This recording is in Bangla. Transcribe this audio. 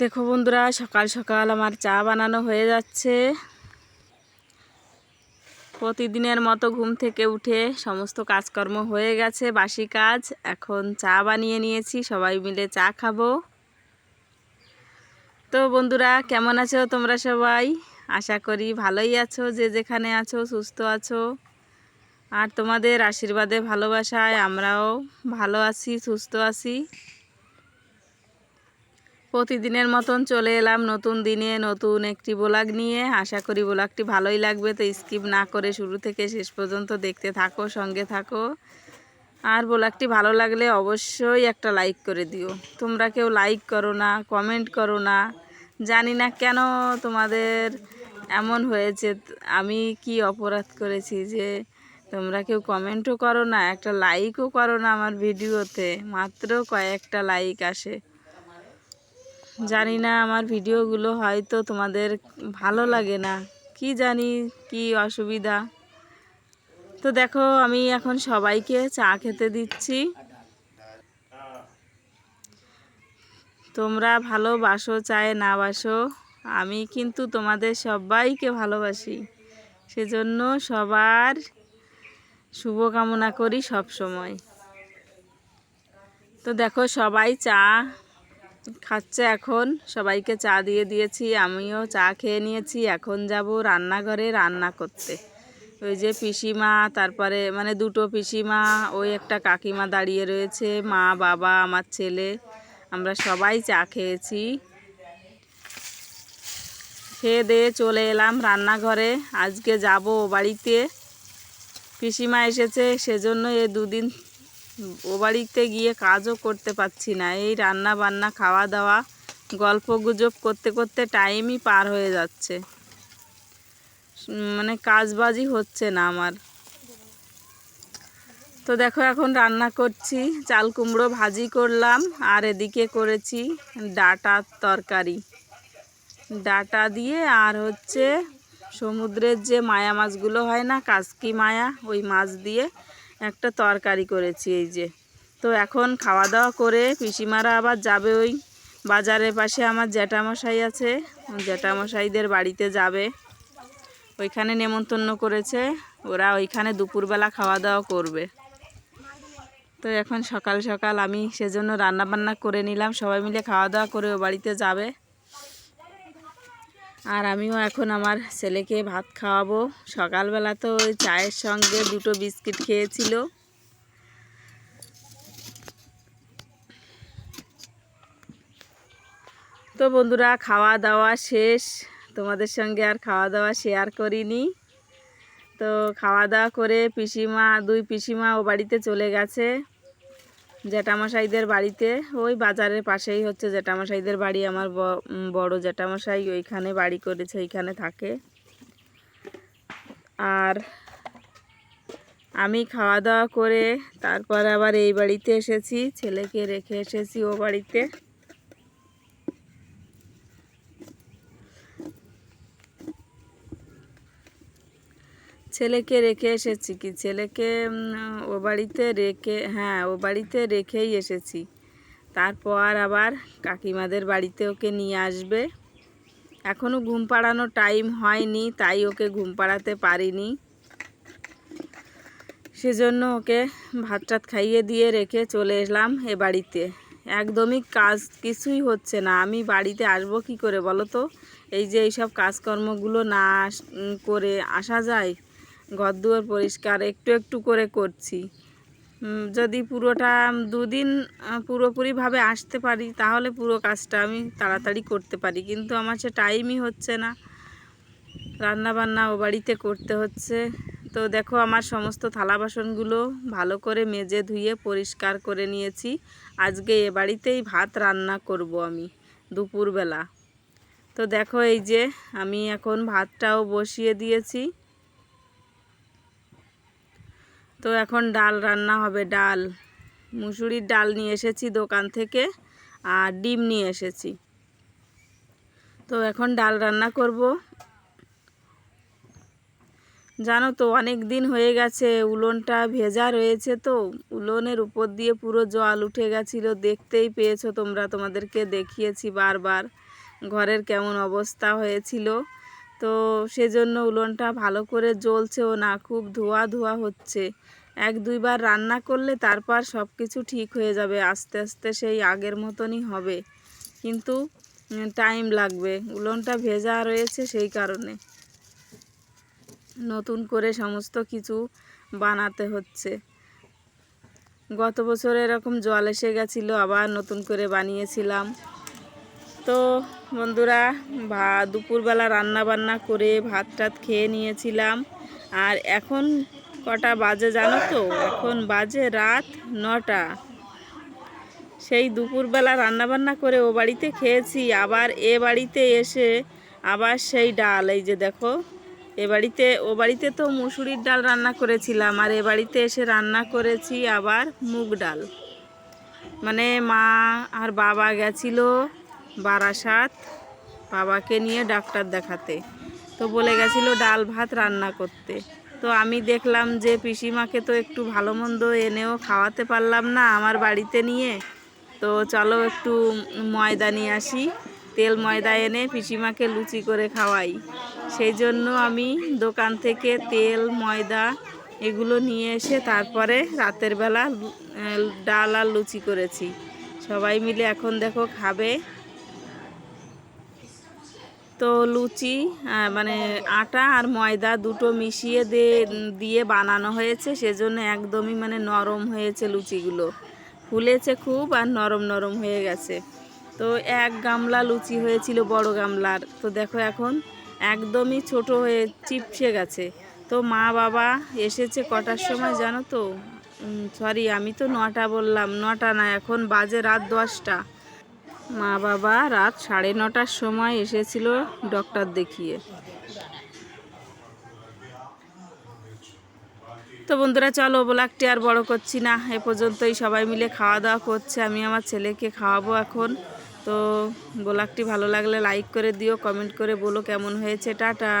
দেখো বন্ধুরা, সকাল সকাল আমার চা বানানো হয়ে যাচ্ছে। প্রতিদিনের মতো ঘুম থেকে উঠে সমস্ত কাজকর্ম হয়ে গেছে, বাসি কাজ। এখন চা বানিয়ে নিয়েছি, সবাই মিলে চা খাব। তো বন্ধুরা, কেমন আছো তোমরা সবাই? আশা করি ভালোই আছো, যে যেখানে আছো, সুস্থ আছো। আর তোমাদের আশীর্বাদে, ভালোবাসায় আমরাও ভালো আছি, সুস্থ আছি। প্রতিদিনের মতন চলে এলাম নতুন দিনে, নতুন একটি ব্লগ নিয়ে। আশা করি ব্লগটি ভালোই লাগবে, তো স্কিপ না করে শুরু থেকে শেষ পর্যন্ত দেখতে থাকো, সঙ্গে থাকো। আর ব্লগটি ভালো লাগলে অবশ্যই একটা লাইক করে দিও। তোমরা কেউ লাইক করো না, কমেন্ট করো না। জানি না কেন তোমাদের এমন হয়েছে, আমি কি অপরাধ করেছি যে তোমরা কেউ কমেন্টও করো না, একটা লাইকও করো না আমার ভিডিওতে, মাত্র কয়েকটা লাইক আসে। জানি না আমার ভিডিওগুলো হয়তো তোমাদের ভালো লাগে না। কি জানি, কি অসুবিধা। তো দেখো, আমি এখন সবাইকে চা খেতে দিচ্ছি। তোমরা ভালোবাসো, চায় না বাসো। আমি কিন্তু তোমাদের সবাইকে ভালোবাসি। সেজন্য সবার শুভকামনা করি সব সময় তো দেখো, সবাই চা খাচ্ছে এখন। সবাইকে চা দিয়ে দিয়েছি, আমিও চা খেয়ে নিয়েছি। এখন যাব রান্নাঘরে রান্না করতে। ওই যে পিসিমা, তারপরে মানে দুটো পিসিমা, ওই একটা কাকিমা দাঁড়িয়ে রয়েছে, মা, বাবা, আমার ছেলে। আমরা সবাই চা খেয়েছি। খেয়ে দিয়ে চলে এলাম রান্নাঘরে। আজকে যাব বাড়িতে। পিসিমা এসেছে, সেজন্য এ দুদিন ও বাড়িতে গিয়ে কাজও করতে পারছি না। এই রান্না বান্না খাওয়া দাওয়া গল্প গুজব করতে করতে টাইমই পার হয়ে যাচ্ছে। মানে কাজবাজি হচ্ছে না আমার। তো দেখো এখন রান্না করছি। চাল কুমড়ো ভাজি করলাম। আর এদিকে করেছি ডাটার তরকারি। ডাটা দিয়ে আর হচ্ছে সমুদ্রের যে মায়া মাছগুলো হয় না, কাসকি মায়া, ওই মাছ দিয়ে একটা তরকারি করেছি, এই যে। তো এখন খাওয়া দাওয়া করে পিসিমারা আবার যাবে ওই বাজারের পাশে, আমার জ্যাঠামশাই আছে, জ্যাঠামশাইদের বাড়িতে যাবে। ওইখানে নেমন্তন্ন করেছে, ওরা ওইখানে দুপুরবেলা খাওয়া দাওয়া করবে। তো এখন সকাল সকাল আমি সেজন্য রান্না বান্না করে নিলাম, সবাই মিলে খাওয়া দাওয়া করে ও বাড়িতে যাবে। আর আমিও এখন আমার ছেলেকে ভাত খাওয়াবো। সকালবেলা তো ওই চায়ের সঙ্গে দুটো বিস্কিট খেয়েছিল। তো বন্ধুরা খাওয়া দাওয়া শেষ। তোমাদের সঙ্গে আর খাওয়া দাওয়া শেয়ার করিনি। তো খাওয়া দাওয়া করে পিসিমা, দুই পিসিমা ও বাড়িতে চলে গেছে। জ্যাঠামশাইদের বাড়িতে, ওই বাজারের পাশেই হচ্ছে জ্যাঠামশাইদের বাড়ি, আমার বড় জ্যাঠামশাই ওইখানে বাড়ি করেছে এইখানে থাকে। আর আমি খাওয়া দাওয়া করে তারপর আবার এই বাড়িতে এসেছি, ছেলেকে রেখে এসেছি ও বাড়িতে। ছেলেকে রেখে এসেছি কি? ছেলেকে ও বাড়িতে রেখে হ্যাঁ ও বাড়িতে রেখেই এসেছি। তারপর আবার কাকিমাদের বাড়িতে ওকে নিয়ে আসবে। এখনও ঘুম পাড়ানোর টাইম হয়নি, তাই ওকে ঘুম পাড়াতে পারিনি। সেজন্য ওকে ভাত টাত খাইয়ে দিয়ে রেখে চলে এলাম এ বাড়িতে। একদমই কাজ কিছুই হচ্ছে না। আমি বাড়িতে আসব কি করে বলো তো? এই যে এইসব কাজকর্মগুলো না করে আসা যায় ঘর দুয়ার পরিষ্কার, একটু একটু করে করছি। যদি পুরোটা দুদিন পুরোপুরিভাবে আসতে পারি, তাহলে পুরো কাজটা আমি তাড়াতাড়ি করতে পারি। কিন্তু আমার সে টাইমই হচ্ছে না। রান্না বান্না ও বাড়িতে করতে হচ্ছে। তো দেখো, আমার সমস্ত থালা বাসনগুলো ভালো করে মেজে ধুয়ে পরিষ্কার করে নিয়েছি। আজকে এ বাড়িতেই ভাত রান্না করব আমি দুপুরবেলা। তো দেখো, এই যে আমি এখন ভাতটাও বসিয়ে দিয়েছি। তো এখন ডাল রান্না হবে, ডাল। মুসুরির ডাল নিয়ে এসেছি দোকান থেকে আর ডিম নিয়ে এসেছি। তো এখন ডাল রান্না করব। জানো তো, অনেক দিন হয়ে গেছে, উলনটা ভেজা রয়েছে তো, উলনের উপর দিয়ে পুরো জল উঠে গেছিল। দেখতেই পেয়েছ তোমরা, তোমাদেরকে দেখিয়েছি বারবার, ঘরের কেমন অবস্থা হয়েছিল। তো সেজন্য উলনটা ভালো করে জ্বলছেও না, খুব ধোয়া ধোয়া হচ্ছে। এক দুইবার রান্না করলে তারপর সব কিছু ঠিক হয়ে যাবে, আস্তে আস্তে সেই আগের মতনই হবে। কিন্তু টাইম লাগবে, উলনটা ভেজা রয়েছে সেই কারণে। নতুন করে সমস্ত কিছু বানাতে হচ্ছে। গত বছর এরকম জল এসে গেছিল, আবার নতুন করে বানিয়েছিলাম। তো বন্ধুরা, ভা, দুপুরবেলা রান্না বান্না করে ভাত টাত খেয়ে নিয়েছিলাম। আর এখন কটা বাজে জানো তো? এখন বাজে রাত নটা। সেই দুপুরবেলা রান্নাবান্না করে ও বাড়িতে খেয়েছি, আবার এ বাড়িতে এসে আবার সেই ডাল। এই যে দেখো, এ বাড়িতে, ও বাড়িতে তো মুসুরির ডাল রান্না করেছিলাম, আর এ বাড়িতে এসে রান্না করেছি আবার মুগ ডাল। মানে মা আর বাবা গেছিল বারাসাত বাবাকে নিয়ে ডাক্তার দেখাতে। তো বলে গেছিল ডাল ভাত রান্না করতে। তো আমি দেখলাম যে পিসিমাকে তো একটু ভালো মন্দ এনেও খাওয়াতে পারলাম না আমার বাড়িতে নিয়ে। তো চলো একটু ময়দা নিয়ে আসি। তেল ময়দা এনে পিসিমাকে লুচি করে খাওয়াই। সেই জন্য আমি দোকান থেকে তেল, ময়দা এগুলো নিয়ে এসে তারপরে রাতের বেলা ডাল আর লুচি করেছি। সবাই মিলে এখন দেখো খাবে। তো লুচি মানে আটা আর ময়দা দুটো মিশিয়ে দিয়ে দিয়ে বানানো হয়েছে। সেজন্য একদমই মানে নরম হয়েছে লুচিগুলো। ফুলেছে খুব আর নরম নরম হয়ে গেছে। তো এক গামলা লুচি হয়েছিল, বড় গামলার। তো দেখো এখন একদমই ছোট হয়ে চিপসে গেছে। তো মা বাবা এসেছে কটার সময় জানো তো? সরি আমি তো নটা বললাম, নটা না, এখন বাজে রাত দশটা। মা বাবা রাত সাড়ে নটার সময় এসেছিল ডক্টর দেখিয়ে। তো বন্ধুরা, চলো ব্লগটি আর বড় করছি না। এ পর্যন্তই সবাই মিলে খাওয়া দাওয়া করছে। আমি আমার ছেলেকে খাওয়াবো এখন। তো ব্লগটি ভালো লাগলে লাইক করে দিও কমেন্ট করে বলো কেমন হয়েছে। টাটা।